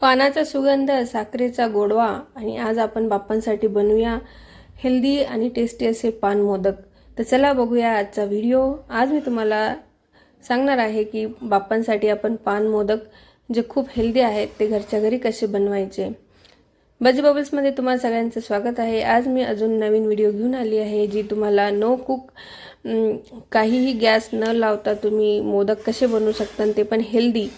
पानाचा सुगंध साखरेचा गोडवा आणि आज आपण बाप्पांसाठी बनवूया हेल्दी आणि टेस्टी असे पान मोदक. तर चला बघूया आजचा व्हिडिओ. आज मी तुम्हाला सांगणार आहे की बाप्पांसाठी आपण पान मोदक जे खूप हेल्दी आहेत ते घरच्या घरी कसे बनवायचे. बजी बबल्समध्ये तुम्हाला सगळ्यांचं स्वागत आहे. आज मी अजून नवीन व्हिडिओ घेऊन आली आहे जी तुम्हाला नो कुक काहीही गॅस न लावता तुम्ही मोदक कसे बनवू शकता आणि ते पण हेल्दी.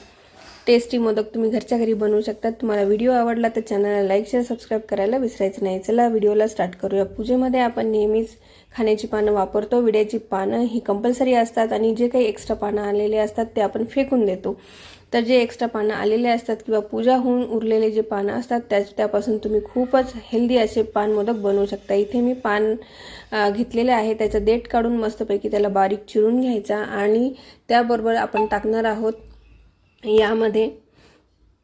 टेस्टी मोदक तुम्ही घरच्या घरी बनवू शकता तुम्हाला व्हिडिओ आवडला तर चॅनलला लाईक शेअर सबस्क्राईब करायला विसरायचं नाही. चला व्हिडिओला स्टार्ट करूया. पूजेमध्ये आपण नेहमीच खाण्याची पानं वापरतो. विड्याची पानं ही कंपल्सरी असतात आणि जे काही एक्स्ट्रा पानं आलेले असतात ते आपण फेकून देतो. तर जे एक्स्ट्रा पानं आलेले असतात किंवा पूजा होऊन उरलेले जे पानं असतात त्याच त्यापासून तुम्ही खूपच हेल्दी असे पान मोदक बनवू शकता. इथे मी पान घेतलेले आहे. त्याचं देठ काढून मस्तपैकी त्याला बारीक चिरून घ्यायचा आणि त्याबरोबर आपण टाकणार आहोत यामध्ये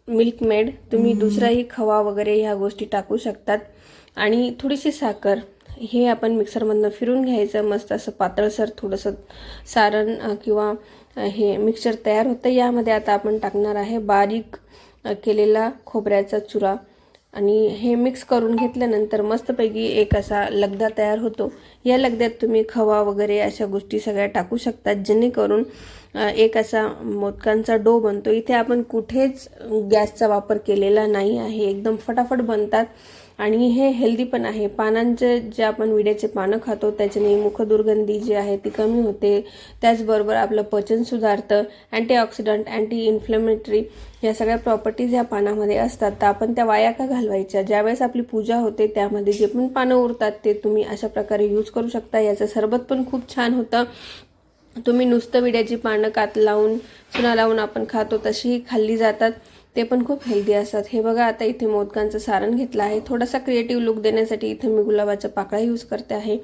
मिल्क मेड तुम्ही दुसराही खवा वगैरे ह्या गोष्टी टाकू शकतात. आणि थोडीशी साखर हे आपण मिक्सरमधनं फिरून घ्यायचं मस्त असं पातळसर थोडंसं सारण किंवा हे मिक्सचर तयार होतं. यामध्ये आता आपण टाकणार आहे बारीक केलेला खोबऱ्याचा चुरा. आणि हे मिक्स करून घेतल्यानंतर मस्तपैकी एक असा लगदा तयार होतो. या लगद्यात तुम्ही खवा वगैरे अशा गोष्टी सगळ्या टाकू शकतात जेणेकरून एक असा मोदकांचा डो बनतो. इथे आपण कुठेच गॅसचा वापर केलेला नाही आहे. एकदम फटाफट बनतात. आणि हे हेल्दी पण आहे. पानांचे जे आपण विड्याचे पानं खातो त्याच्याने मुखदुर्गंधी जी आहे ती कमी होते. त्याचबरोबर आपलं पचन सुधारतं. अँटीऑक्सिडंट अँटी इन्फ्लेमेटरी या सगळ्या प्रॉपर्टीज या पानामध्ये असतात. तर आपण त्या वाया का घालवायच्या? ज्यावेळेस आपली पूजा होते त्यामध्ये जे पण पानं उरतात ते तुम्ही अशा प्रकारे यूज करू शकता. याचं सरबत पण खूप छान होतं. तुम्ही नुसतं विड्याची पानं कात लावून चुना लावून आपण खातो तशीही खाल्ली जातात. ते पण खूप हेल्दी असतात. हे बघा आता इथे मोदकांचं सारण घेतलं आहे. थोडासा क्रिएटिव्ह लुक देण्यासाठी इथे मी गुलाबाच्या पाकळ्या यूज करते आहे.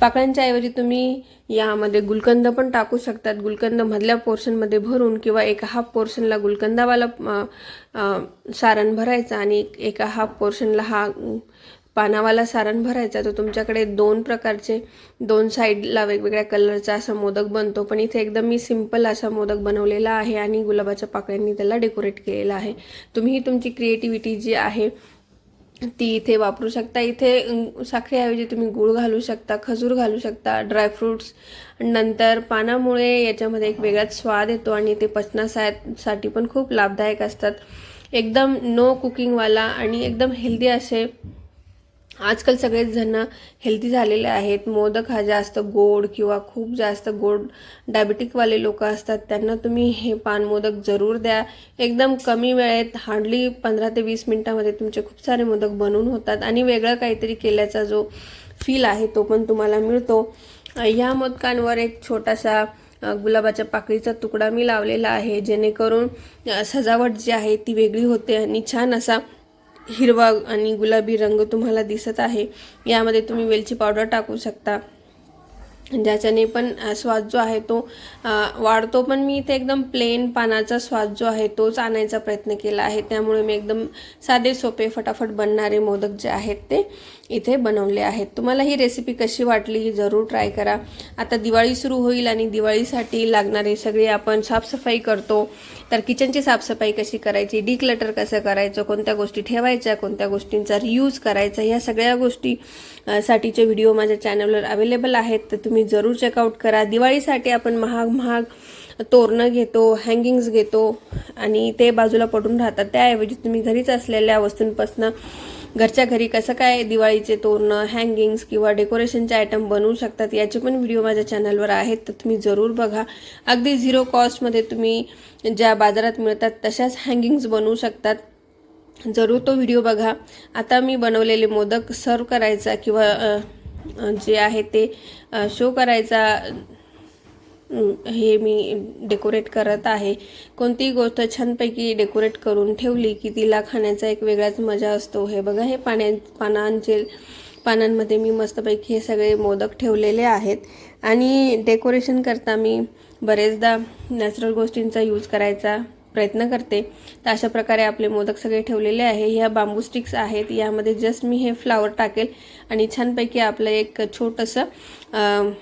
पाकळ्यांच्या ऐवजी तुम्ही यामध्ये गुलकंद पण टाकू शकतात. गुलकंद मधल्या पोर्शनमध्ये भरून किंवा एका हाफ पोर्शनला गुलकंदावाला सारण भरायचं आणि एका हाफ पोर्शनला हा पानावाला सारण भरायचा तर तुमच्याकडे दोन प्रकारचे दोन साईडला वेगवेगळ्या कलरचा असा मोदक बनतो. पण इथे एकदम मी सिंपल असा मोदक बनवलेला आहे आणि गुलाबाच्या पाकळ्यांनी त्याला डेकोरेट केलेला आहे. तुम्ही तुमची क्रिएटिव्हिटी जी आहे ती इथे वापरू शकता. इथे साखरेऐवजी तुम्ही गूळ घालू शकता खजूर घालू शकता ड्रायफ्रूट्स नंतर पानामुळे याच्यामध्ये एक वेगळाच स्वाद येतो आणि ते पचनासाठी पण खूप लाभदायक असतात. एकदम नो कुकिंगवाला आणि एकदम हेल्दी असे आजकाल सगळेच जण हेल्दी झालेले आहेत. मोदक हा जास्त गोड किंवा खूप जास्त गोड डायबिटिकवाले लोक असतात. त्यांना तुम्ही हे पान मोदक जरूर द्या. एकदम कमी वेळेत हार्डली पंधरा ते वीस मिनटामध्ये तुमचे खूप सारे मोदक बनून होतात. आणि वेगळं काहीतरी केल्याचा जो फील आहे तो पण तुम्हाला मिळतो. या ह्या मोदकांवर एक छोटासा गुलाबाच्या पाकळीचा तुकडा मी लावलेला आहे. जेणेकरून सजावट जी आहे ती वेगळी होते आणि छान असा हिरवा आणि गुलाबी रंग तुम्हाला दिसत आहे. यामध्ये तुम्ही वेलची पावडर टाकू शकता. ज्याच्याने पण स्वाद जो आहे तो वाढतो. पण मी इथे एकदम प्लेन पानाचा स्वाद जो आहे तोच आणायचा प्रयत्न केला आहे. त्यामुळे मी एकदम साधे सोपे फटाफट बनणारे मोदक जे आहेत ते इथे बनवले आहेत. तुम्हाला ही रेसिपी कशी वाटली जरूर ट्राय करा. आता दिवाळी सुरू होईल आणि दिवाळीसाठी लागणारे सगळे आपण साफसफाई करतो. तर किचनची साफसफाई कशी करायची? डिक्लटर कसं करायचं? कोणत्या गोष्टी ठेवायच्या? कोणत्या गोष्टींचा रियूज करायचा? ह्या सगळ्या गोष्टी साठीचे व्हिडिओ माझ्या चॅनलवर अवेलेबल आहेत. तर तुम्ही जरूर चेकआउट करा. दिवाळीसाठी आपण महाग महाग तोरणं घेतो हँगिंग्स घेतो आणि ते बाजूला पडून राहतात. त्याऐवजी तुम्ही घरीच असलेल्या वस्तूंपासून घरच्या घरी कसं काय दिवाळीचे तोरणं हँगिंग्स किंवा डेकोरेशनचे आयटम बनवू शकतात याचे पण व्हिडिओ माझ्या चॅनलवर आहेत. तर तुम्ही जरूर बघा. अगदी झिरो कॉस्टमध्ये तुम्ही ज्या बाजारात मिळतात तशाच हँगिंग्स बनवू शकतात. जरूर तो व्हिडिओ बघा. आता मी बनवलेले मोदक सर्व करायचा किंवा जे आहे ते शो करायचा हे मी डेकोरेट करत आहे. कोणतीही गोष्ट छानपैकी डेकोरेट करून ठेवली की तिला खाण्याचा एक वेगळाच मजा असतो. हे बघा हे पाण्या पानांचे पानांमध्ये मी मस्तपैकी हे सगळे मोदक ठेवलेले आहेत. आणि डेकोरेशन करता मी बरेचदा नॅचरल गोष्टींचा यूज करायचा. प्रयत्न करते. तर अशा प्रकारे आपले मोदक सगळे ठेवलेले आहे. ह्या बांबू स्टिक्स आहेत. यामध्ये जस्ट मी हे फ्लावर टाकेल. आणि छानपैकी आपलं एक छोटंसं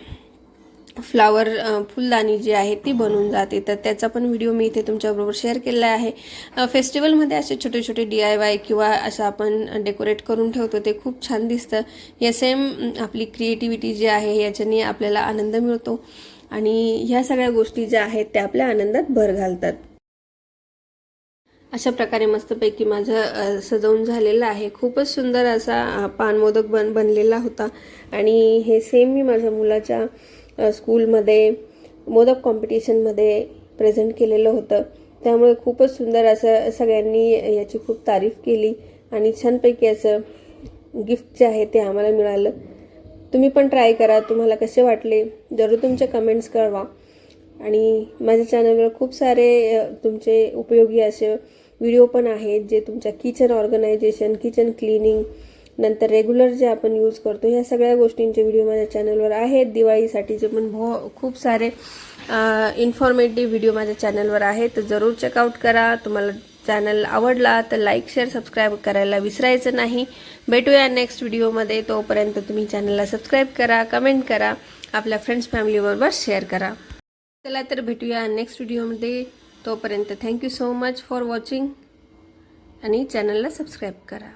फ्लावर फुलदाणी जी आहे ती बनून जाते. तर त्याचा पण व्हिडिओ मी इथे तुमच्याबरोबर शेअर केलेला आहे. फेस्टिवलमध्ये असे छोटे छोटे डी आय वाय किंवा असं आपण डेकोरेट करून ठेवतो ते खूप छान दिसतं. या सेम आपली क्रिएटिव्हिटी जी आहे याच्याने आपल्याला आनंद मिळतो. आणि ह्या सगळ्या गोष्टी ज्या आहेत त्या आपल्या आनंदात भर घालतात. अशा प्रकारे मस्तपैकी माझं सजवून झालेलं आहे. खूपच सुंदर असा पानमोदक पान मोदक बन बनलेला होता. आणि हे सेम मी माझ्या मुलाच्या स्कूलमध्ये मोदक कॉम्पिटिशनमध्ये प्रेझेंट केलेलं होतं. त्यामुळे खूपच सुंदर असं सगळ्यांनी याची खूप तारीफ केली. आणि छानपैकी असं गिफ्ट जे आहे ते आम्हाला मिळालं. तुम्ही पण ट्राय करा. तुम्हाला कसे वाटले जरूर तुमचे कमेंट्स कळवा. आणि माझ्या चॅनलवर खूप सारे तुमचे उपयोगी असे व्हिडिओ पण आहेत जे तुमच्या किचन ऑर्गनायझेशन किचन क्लिनिंग नंतर रेग्युलर जे आपण यूज करतो ह्या सगळ्या गोष्टींचे व्हिडिओ माझ्या चॅनलवर आहेत. दिवाळीसाठीचे पण भो खूप सारे इन्फॉर्मेटिव्ह व्हिडिओ माझ्या चॅनलवर आहेत. तर जरूर चेकआउट करा. तुम्हाला चॅनल आवडला तर लाईक शेअर सबस्क्राईब करायला विसरायचं नाही. भेटूया नेक्स्ट व्हिडिओमध्ये तोपर्यंत तुम्ही चॅनलला सबस्क्राईब करा कमेंट करा. आपल्या फ्रेंड्स फॅमिलीबरोबर शेअर करा. चला तर भेटूया नेक्स्ट व्हिडिओमध्ये तोपर्यंत thank you so much for watching आणि चॅनलला सबस्क्राईब करा.